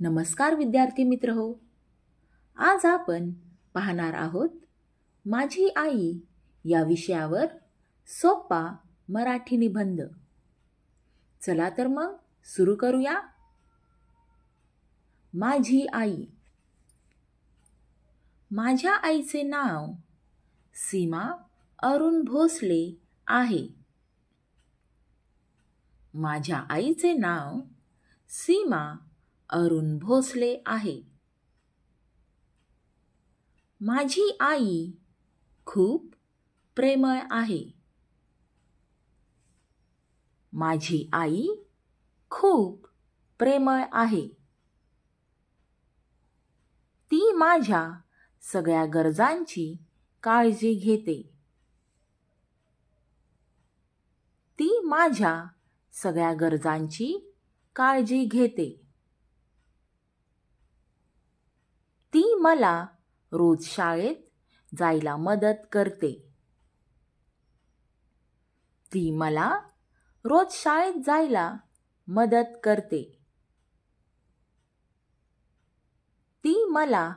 नमस्कार विद्यार्थी मित्र हो. आज आपण पाहणार आहोत माझी आई या विषयावर सोपा मराठी निबंध. चला तर मग सुरू करूया. माझी आई. माझ्या आईचे नाव सीमा अरुण भोसले आहे. माझ्या आईचे नाव सीमा अरुण भोसले आहे. माझी आई खूप प्रेमळ आहे. माझी आई खूप प्रेमळ आहे. ती माझ्या सगळ्या गरजांची काळजी घेते. ती माझ्या सगळ्या गरजांची काळजी घेते ती मला रोज शाळेत जायला मदत करते. ती मला रोज शाळेत जायला मदत करते. ती मला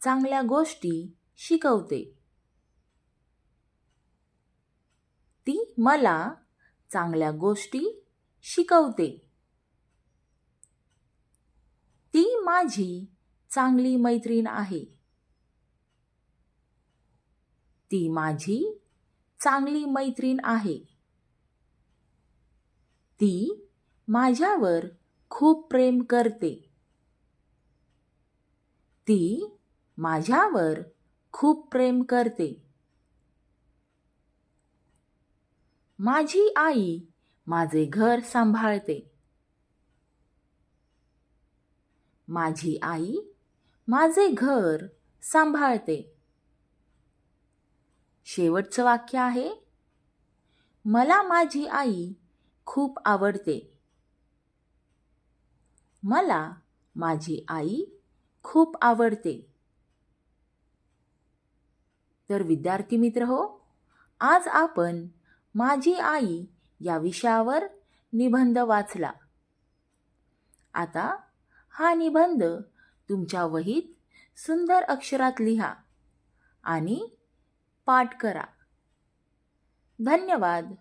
चांगल्या गोष्टी शिकवते. ती मला चांगल्या गोष्टी शिकवते. ती माझी चांगली मैत्रीण आहे. ती माझी चांगली मैत्रीण आहे. ती माझ्यावर खूप प्रेम करते. ती माझ्यावर खूप प्रेम करते. माझी आई माझे घर सांभाळते. माझी आई माझे घर सांभाळते. शेवटचं वाक्य आहे मला माझी आई खूप आवडते. मला माझी आई खूप आवडते. तर विद्यार्थी मित्र हो आज आपण माझी आई या विषयावर निबंध वाचला. आता हा निबंध तुमच्या वहीत सुंदर अक्षरात लिहा आणि पाठ करा. धन्यवाद.